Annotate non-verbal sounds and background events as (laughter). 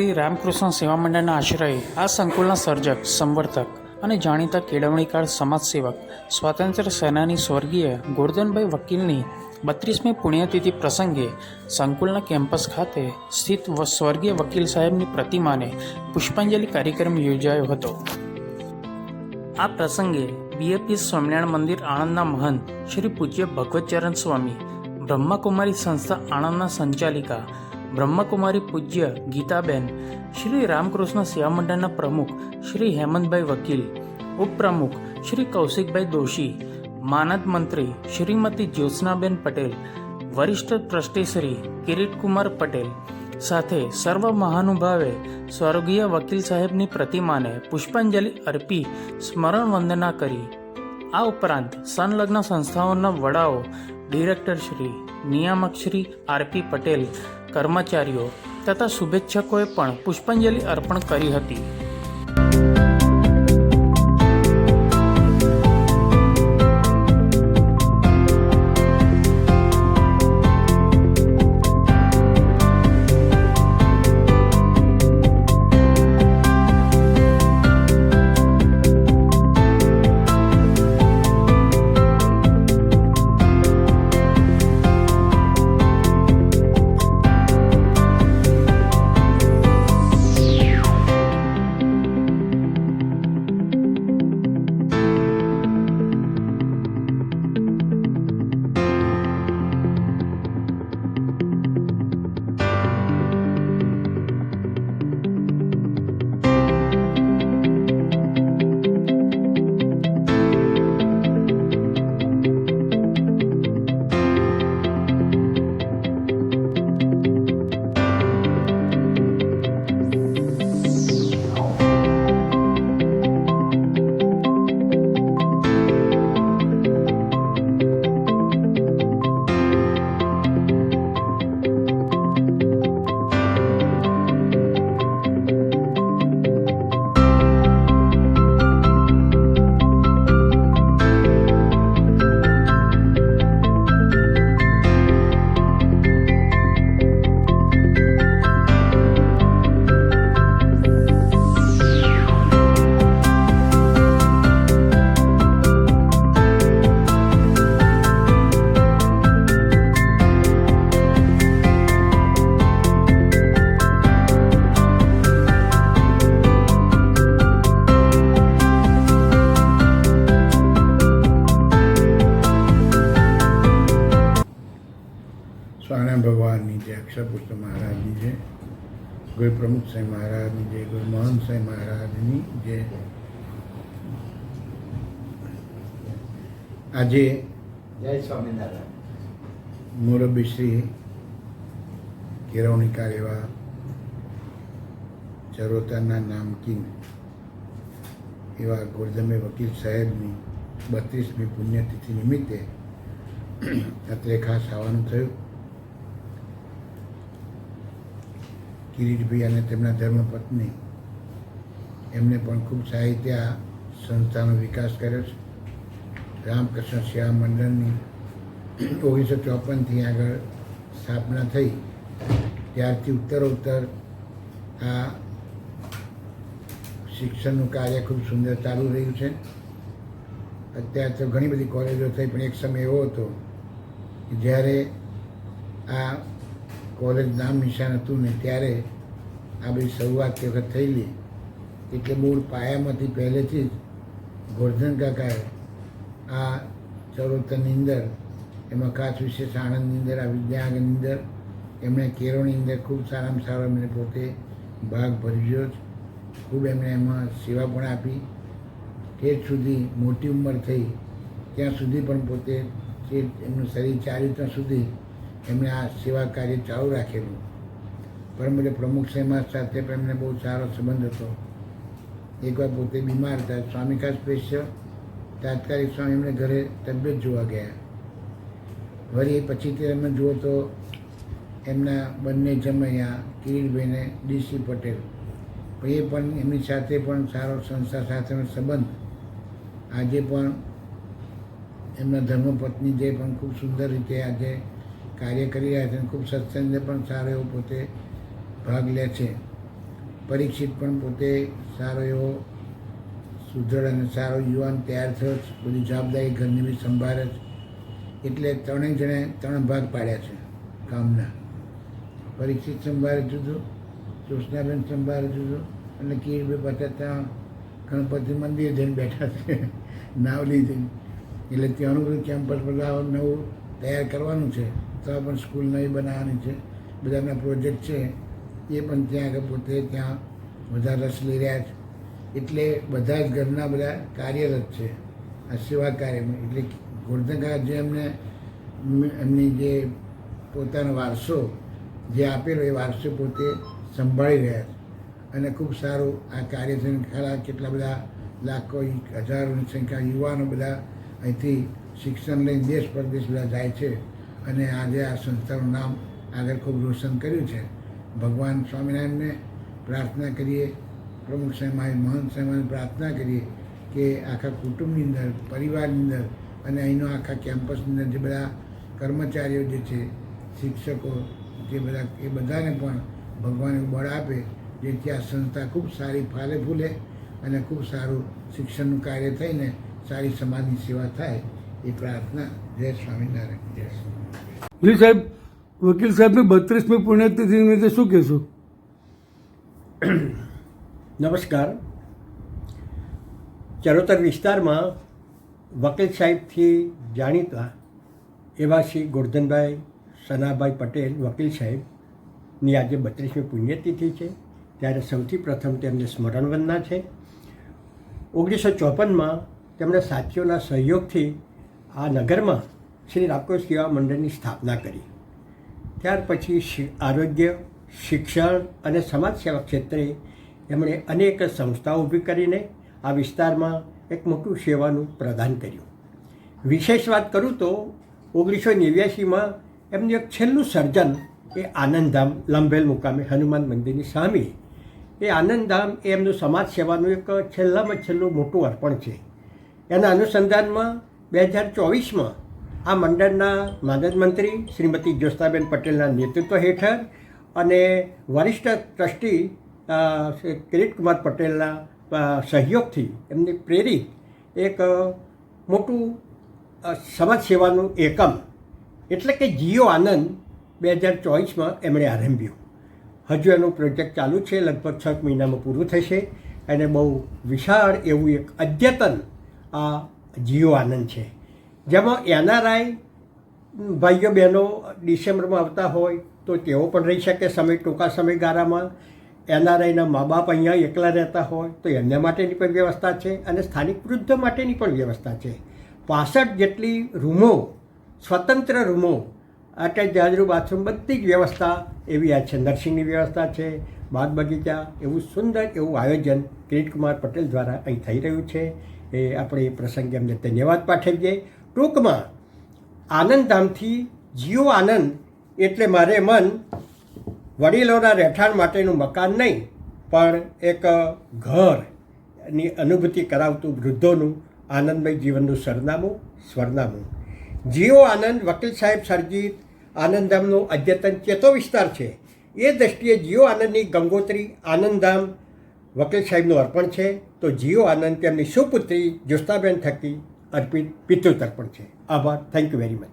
શ્રી રામકૃષ્ણ સેવા મંડળના આશ્રય, આ સંકુલના સર્જક, સંવર્ધક અને જાણીતા કેળવણીકાર સમાજસેવક સ્વાતંત્ર્ય સેનાની સ્વર્ગીય ગોરધનભાઈ વકીલની બત્રીસમી પુણ્યતિથિ પ્રસંગે સંકુલના કેમ્પસ ખાતે સ્થિત સ્વર્ગીય વકીલ સાહેબની પ્રતિમાને પુષ્પાંજલિ કાર્યક્રમ યોજાયો હતો. આ પ્રસંગે બીએપી સ્વામિનારાયણ મંદિર આણંદના મહંત શ્રી પૂજ્ય ભગવતચરણ સ્વામી, બ્રહ્માકુમારી સંસ્થા આણંદના સંચાલિકા બ્રહ્માકુમારી પૂજ્ય ગીતાબેન, શ્રી રામકૃષ્ણ સેવા મંડળના પ્રમુખ શ્રી હેમંતભાઈ વકીલ, ઉપપ્રમુખ શ્રી કૌશિકભાઈ દોશી, માનદ મંત્રી શ્રીમતી જ્યોત્સનાબેન પટેલ, વરિષ્ઠ ટ્રસ્ટી શ્રી કિરીટકુમાર પટેલ, સાથે સર્વ મહાનુભાવે સ્વર્ગીય વકીલ સાહેબની પ્રતિમાને પુષ્પાંજલિ અર્પી સ્મરણ વંદના કરી. આ ઉપરાંત સંલગ્ન સંસ્થાઓના વડાઓ ડિરેક્ટર શ્રી નિયામક શ્રી આરપી પટેલ કર્મચારીઓ તથા શુભેચ્છકોએ પણ પુષ્પાંજલિ અર્પણ કરી હતી. સ્વામિનારાયણ ભગવાનની જે અક્ષરપુષ્પ મહારાજની છે ગુરુ પ્રમુખ સાંઈ મહારાજની જે ગુરુ મહંત સાંઈ મહારાજની જય આજે જય સ્વામિનારાયણ. મોરબી શ્રી કેળવણીકાર એવા ચરોતરના નામકીન એવા ગોરધમે વકીલ સાહેબની બત્રીસમી પુણ્યતિથિ નિમિત્તે અત્રે ખાસ આવવાનું થયું. કિરીટભાઈ અને તેમના ધર્મપત્ની, એમને પણ ખૂબ સાહિત્ય આ સંસ્થાનો વિકાસ કર્યો છે. રામકૃષ્ણ સેવા મંડળની ઓગણીસો ચોપનથી આગળ સ્થાપના થઈ. ત્યારથી ઉત્તરોત્તર આ શિક્ષણનું કાર્ય ખૂબ સુંદર ચાલુ રહ્યું છે. અત્યારે તો ઘણી બધી કોલેજો થઈ, પણ એક સમય એવો હતો કે જ્યારે આ કોલેજ નામ નિશાન હતું ને ત્યારે આ બધી શરૂઆત તે વખત થયેલી. એટલે મૂળ પાયામાંથી પહેલેથી જ ગોરધન કાકાએ આ ચરોતરની અંદર, એમાં ખાસ વિશેષ આણંદની અંદર, આ વિદ્યાંગની અંદર, એમણે કેરોની અંદર ખૂબ સારામાં સારો એમણે પોતે ભાગ ભજવ્યો જ. ખૂબ એમણે એમાં સેવા પણ આપી. ઠેઠ સુધી મોટી ઉંમર થઈ, ત્યાં સુધી પણ પોતે એમનું શરીર ચાલ્યું, ત્યાં સુધી એમણે આ સેવા કાર્ય ચાલુ રાખેલું. પરમ એટલે પ્રમુખ સમાજ સાથે પણ એમને બહુ સારો સંબંધ હતો. એકવાર પોતે બીમાર હતા. સ્વામિકા સ્પેશિયલ તાત્કાલિક સ્વામી એમને ઘરે તબિયત જોવા ગયા. વળી પછી તે તમે જુઓ તો એમના બંને જમૈયા, કિરીટભાઈને ડીસી પટેલ. એ પણ એમની સાથે પણ સારો સંસ્થા સાથેનો સંબંધ. આજે પણ એમના ધર્મપત્ની જે પણ ખૂબ સુંદર રીતે આજે કાર્ય કરી રહ્યા છે અને ખૂબ સત્સંગને પણ સારો એવો પોતે ભાગ લે છે. પરીક્ષિત પણ પોતે સારો એવો સુદૃઢ અને સારો યુવાન તૈયાર થયો છે. બધી જવાબદારી ઘરની બી સંભાળે છે. એટલે ત્રણેય જણે ત્રણ ભાગ પાડ્યા છે કામના પરીક્ષિત સંભાળે જુદું જ્યોત્સનાબેન સંભાળે જુદું અને કીરભાઈ પાછા ત્યાં ગણપતિ મંદિર જઈને બેઠા છે નાવલી જઈને એટલે ત્યાંનું બધું કેમ્પસ બધા નવું તૈયાર કરવાનું છે. તો પણ સ્કૂલ નવી બનાવવાની છે. બધાના પ્રોજેક્ટ છે. એ પણ ત્યાં આગળ પોતે ત્યાં બધા રસ લઈ રહ્યા છે. એટલે બધા જ ઘરના બધા કાર્યરત છે. આ સેવા કાર્યમાં. એટલે ગોરધંગા જે એમને, એમની જે પોતાનો વારસો જે આપેલો એ વારસો પોતે સંભાળી રહ્યા છે. અને ખૂબ સારું આ કાર્ય છે. ખરા કેટલા બધા લાખો હજારોની સંખ્યા યુવાનો બધા અહીંથી શિક્ષણ લઈને દેશ પરદેશ બધા જાય છે. અને આજે આ સંસ્થાનું નામ આગળ ખૂબ રોશન કર્યું છે. ભગવાન સ્વામિનારાયણને પ્રાર્થના કરીએ, પ્રમુખ સાહેબ મહંત સાહેબને પ્રાર્થના કરીએ કે આખા કુટુંબની અંદર, પરિવારની અંદર અને અહીંનો આખા કેમ્પસની અંદર જે બધા કર્મચારીઓ જે છે, શિક્ષકો જે બધા, એ બધાને પણ ભગવાન બળ આપે, જેથી આ સંસ્થા ખૂબ સારી ફાલે ફૂલે અને ખૂબ સારું શિક્ષણનું કાર્ય થઈને સારી સમાજની સેવા થાય. એ પ્રાર્થના જય સ્વામિનારાયણ. જય સ્વામિનારાયણ સાહેબ વકીલ સાહેબની બત્રીસમી પુણ્યતિથિ નિમિત્તે શું કહેશો? (clears throat) નમસ્કાર. ચરોતર વિસ્તારમાં વકીલ સાહેબથી જાણીતા એવા શ્રી ગોરધનભાઈ સનાભાઈ પટેલ વકીલ સાહેબની આજે બત્રીસમી પુણ્યતિથિ છે. ત્યારે સૌથી પ્રથમ તેમને સ્મરણવંદના છે. ઓગણીસો ચોપનમાં તેમણે સાથીઓના સહયોગથી આ નગરમાં શ્રી રામકો સેવા મંડળની સ્થાપના કરી. ત્યાર પછી આરોગ્ય, શિક્ષણ અને સમાજ સેવા ક્ષેત્રે એમણે અનેક સંસ્થાઓ ઊભી કરીને આ વિસ્તારમાં એક મોટું સેવાનું પ્રદાન કર્યું. વિશેષ વાત કરું તો ઓગણીસો નેવ્યાસીમાં એમનું એક છેલ્લું સર્જન એ આનંદધામ લંભેલ મુકામે હનુમાન મંદિરની સામે. એ આનંદધામ એ એમનું સમાજ સેવાનું એક છેલ્લામાં છેલ્લું મોટું અર્પણ છે. એના અનુસંધાનમાં બે હજાર ચોવીસમાં આ મંડળના માનદ મંત્રી શ્રીમતી જ્યોત્સનાબેન પટેલના નેતૃત્વ હેઠળ અને વરિષ્ઠ ટ્રસ્ટી અ, શ્રી કિરીટકુમાર પટેલના સહયોગથી એમને પ્રેરિત એક મોટું સમાજ સેવાનું એકમ એટલે કે જીઓ આનંદ બે હજાર ચોવીસમાં એમણે આરંભ્યું. હજુ એનું પ્રોજેક્ટ ચાલુ છે લગભગ છ મહિનામાં પૂરું થશે. અને બહુ વિશાળ એવું એક અદ્યતન આ જીઓ આનંદ છે. જેમાં એનઆરઆઈ ભાઈઓ બહેનો ડિસેમ્બરમાં આવતા હોય તો તેઓ પણ રહી શકે સમય, ટૂંકા સમયગાળામાં. એનઆરઆઈના મા બાપ અહીંયા એકલા રહેતા હોય તો એમને માટેની પણ વ્યવસ્થા છે અને સ્થાનિક વૃદ્ધ માટેની પણ વ્યવસ્થા છે. પાસઠ જેટલી રૂમો, સ્વતંત્ર રૂમો અટેચ જાજરૂ બાથરૂમ બધી જ વ્યવસ્થા એવી આ છે નર્સિંગની વ્યવસ્થા છે, બાગ બગીચા એવું સુંદર એવું આયોજન કિરીટકુમાર પટેલ દ્વારા અહીં થઈ રહ્યું છે. એ આપણે એ પ્રસંગે એમને ધન્યવાદ પાઠવીએ. ટૂંકમાં આનંદધામથી જીઓ આનંદ એટલે મારે મન વડીલોના રહેઠાણ માટેનું મકાન નહીં, પણ એક ઘરની અનુભૂતિ કરાવતું વૃદ્ધોનું આનંદમય જીવનનું સરનામું, સ્વરનામું. જીઓ આનંદ, વકીલ સાહેબ સર્જિત, આનંદધામનો અદ્યતન ચેતો વિસ્તાર છે. એ દ્રષ્ટિએ જીઓ આનંદની ગંગોત્રી, આનંદધામ વકીલ સાહેબનું અર્પણ છે. તો જીઓ આનંદ તેમની સુપુત્રી જોસ્તાબેન થકી અર્પિત પિતૃ તર્પણ છે. આભાર. Thank you very much